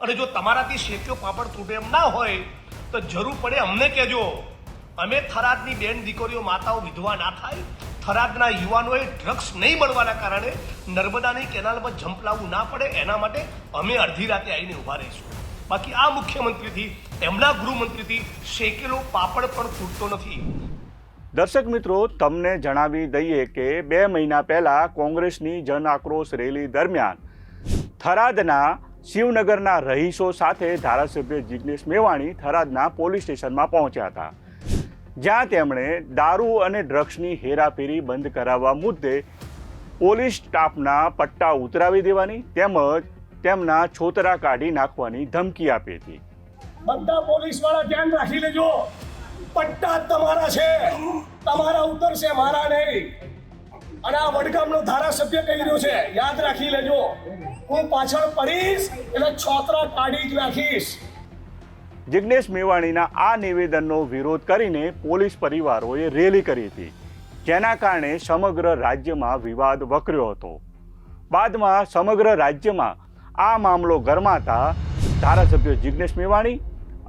અને જો તમારાથી શેક્યો પાપડ તૂટે એમ ના હોય, તો જરૂર પડે અમને કહેજો. અમે થરાદની બેન દીકરીઓ માતાઓ વિધવા ના થાય. થરાદના યુવાનોએ ડ્રગ્સ નહીં મળવાના કારણે નર્મદાની કેનાલ પર જંપ ના પડે. એના માટે અમે અડધી રાતે આવીને ઊભા રહીશું. બાકી આ મુખ્યમંત્રીથી, એમના ગૃહમંત્રીથી શેકેલો પાપડ પણ તૂટતો નથી. દર્શક મિત્રો, તમને જણાવી દઈએ કે બે મહિના પહેલા કોંગ્રેસની જન આક્રોશ રેલી દરમિયાન થરાદના શિવનગરના રહીશો સાથે ધારાસભ્ય જિગ્નેશ મેવાણી થરાદના પોલીસ સ્ટેશનમાં પહોંચ્યા હતા. જ્યાં તેમણે દારૂ અને ડ્રગ્સની હેરાફેરી બંધ કરાવવા મુદ્દે પોલીસ સ્ટાફના પટ્ટા ઉતરાવી દેવાની તેમજ તેમના છોતરા કાઢી નાખવાની ધમકી આપી હતી. બધા પોલીસવાળા ધ્યાન રાખી લેજો. પટ્ટા તમારા છે. તમારા ઉતરશે, મારા નહીં. અને આ વડગામનો ધારાસભ્ય કહી રહ્યો છે, યાદ રાખી લેજો. હું પાછળ પડીશ એટલે છોતરા કાઢી જ નાખીશ. જિગ્નેશ મેવાણીના આ નિવેદનનો વિરોધ કરીને પોલીસ પરિવારોએ રેલી કરી હતી, જેના કારણે સમગ્ર રાજ્યમાં વિવાદ વકર્યો હતો. બાદમાં સમગ્ર રાજ્યમાં આ મામલો ગરમાતા ધારાસભ્ય જિગ્નેશ મેવાણી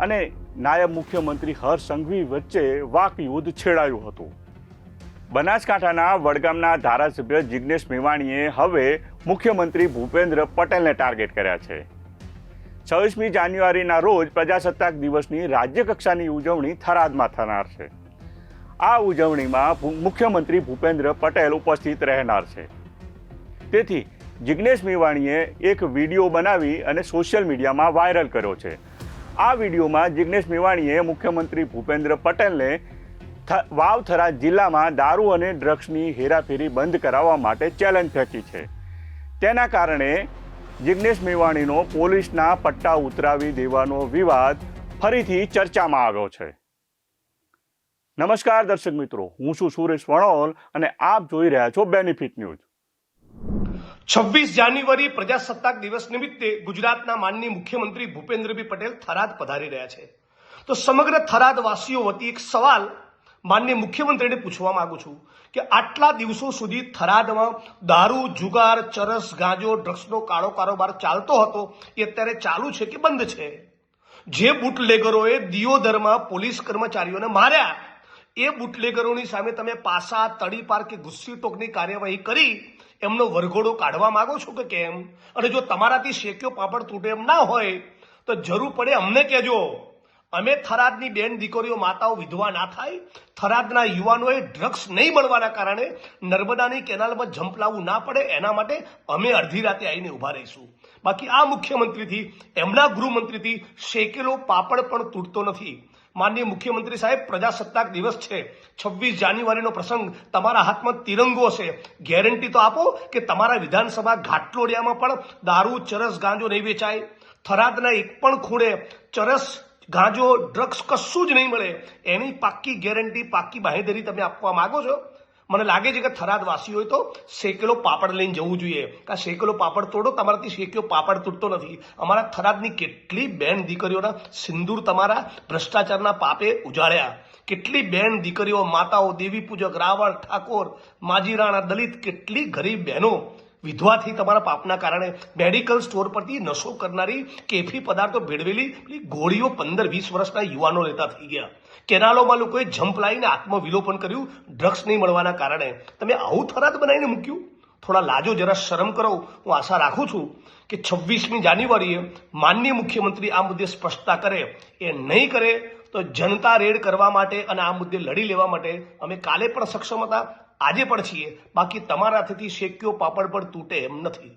અને નાયબ મુખ્યમંત્રી હર્ષ સંઘવી વચ્ચે વાકયુદ્ધ છેડાયું હતું. બનાસકાંઠાના વડગામના ધારાસભ્ય જિગ્નેશ મેવાણીએ હવે મુખ્યમંત્રી ભૂપેન્દ્ર પટેલને ટાર્ગેટ કર્યા છે. છવ્વીસમી જાન્યુઆરીના રોજ પ્રજાસત્તાક દિવસની રાજ્યકક્ષાની ઉજવણી થરાદમાં થનાર છે. આ ઉજવણીમાં મુખ્યમંત્રી ભૂપેન્દ્ર પટેલ ઉપસ્થિત રહેનાર છે. તેથી જિગ્નેશ મેવાણીએ એક વીડિયો બનાવી અને સોશિયલ મીડિયામાં વાયરલ કર્યો છે. આ વિડીયોમાં જિગ્નેશ મેવાણીએ મુખ્યમંત્રી ભૂપેન્દ્ર પટેલને વાવથરા જિલ્લામાં દારૂ અને ડ્રગ્સની હેરાફેરી બંધ કરાવવા માટે ચેલેન્જ ફેંકી છે. તેના કારણે જિજ્ઞેશ મેવાણીનો પોલીસના પટ્ટા ઉતરાવી દેવાનો વિવાદ ફરીથી ચર્ચામાં આવ્યો છે. નમસ્કાર દર્શક મિત્રો, હું છું સુરેશ વણોલ અને આપ જોઈ રહ્યા છો બેનિફિટ ન્યૂઝ છવ્વીસ જાન્યુઆરી પ્રજાસત્તાક દિવસ નિમિત્તે ગુજરાતના માનનીય મુખ્યમંત્રી ભૂપેન્દ્રભાઈ પટેલ થરાદ પધારી રહ્યા છે. તો સમગ્ર થરાદ વાસીઓ વતી એક સવાલ માનનીય મુખ્યમંત્રીને પૂછવા માંગુ છું કે આટલા દિવસો સુધી થરાદમાં દારૂ, જુગાર, ચરસ, ગાંજો, ડ્રગ્સનો કાળો કારોબાર ચાલતો હતો, એ અત્યારે ચાલુ છે કે બંધ છે? જે બુટલેગરોએ દિયોદરમાં પોલીસ કર્મચારીઓને માર્યા, એ બુટલેગરોની સામે તમે પાસા તડીપાર કે ગુસ્સી ટોકની કાર્યવાહી કરી, એમનો વરઘોડો કાઢવા માંગો છો કે કેમ? અને જો તમારાથી શેક્યો પાપડ તૂટે એમ ના હોય, તો જરૂર પડે અમને કહેજો. અમે થરાદની બેન દીકરીઓ, માતાઓ વિધવા ના થાય. થરાદના યુવાનોએ ડ્રગ્સ નહીં મળવાના કારણે નર્મદાની કેનાલમાં ઝંપલાવવું ના પડે. એના માટે અમે અડધી રાતે આવીને ઊભા રહીશું. બાકી આ મુખ્યમંત્રીથી, એમના ગૃહમંત્રીથી શેકેલો પાપડ પણ તૂટતો નથી. માનનીય મુખ્યમંત્રી સાહેબ, પ્રજાસત્તાક દિવસ છે. છવ્વીસ જાન્યુઆરીનો પ્રસંગ. તમારા હાથમાં તિરંગો હશે. ગેરંટી તો આપો કે તમારા વિધાનસભા ઘાટલોડિયામાં પણ દારૂ, ચરસ, ગાંજો નહીં વેચાય. થરાદના એક પણ ખૂણે ચરસ ગાંજો ડ્રગ્સ કશું જ નહીં મળે. એની પાક્કી ગેરંટી પાક્કી બાહેધરી તમે આપવા માંગો છો? મને લાગે છે કે થરાદ હોય તો શેકેલો પાપડ લઈને જવું જોઈએ. કે શેકેલો પાપડ તોડો, તમારાથી શેક્યો પાપડ તૂટતો નથી. અમારા થરાદની કેટલી બેન દીકરીઓના સિંદૂર તમારા ભ્રષ્ટાચારના પાપે ઉજાડ્યા કેટલી બેન દીકરીઓ, માતાઓ દેવી પૂજક રાવણ, ઠાકોર માજીરાણા દલિત, કેટલી ગરીબ બહેનો. વિધવાથી તમારા પાપના કારણે મેડિકલ સ્ટોર પરથી નશો કરનારી કેફી પદાર્થો ભેળવેલી ગોળીઓ પંદર વીસ વર્ષના યુવાનો લેતા થઈ ગયા. કેનાલોમાં લોકોએ જંપ લાવીને આત્મવિલોપન કર્યું. ડ્રગ્સ નહીં મળવાના કારણે. તમે આવું થરાદ બનાવીને મૂક્યું? થોડા લાજો, જરા શરમ કરો. હું આશા રાખું છું કે છવ્વીસમી જાન્યુઆરીએ માનનીય મુખ્યમંત્રી આ મુદ્દે સ્પષ્ટતા કરે. એ નહીં કરે તો જનતા રેડ કરવા માટે અને આ મુદ્દે લડી લેવા માટે અમે કાલે પણ સક્ષમ હતા. આજે પણ છીએ. બાકી તમારાથી શેક્યો પાપડ પણ તૂટે એમ નથી.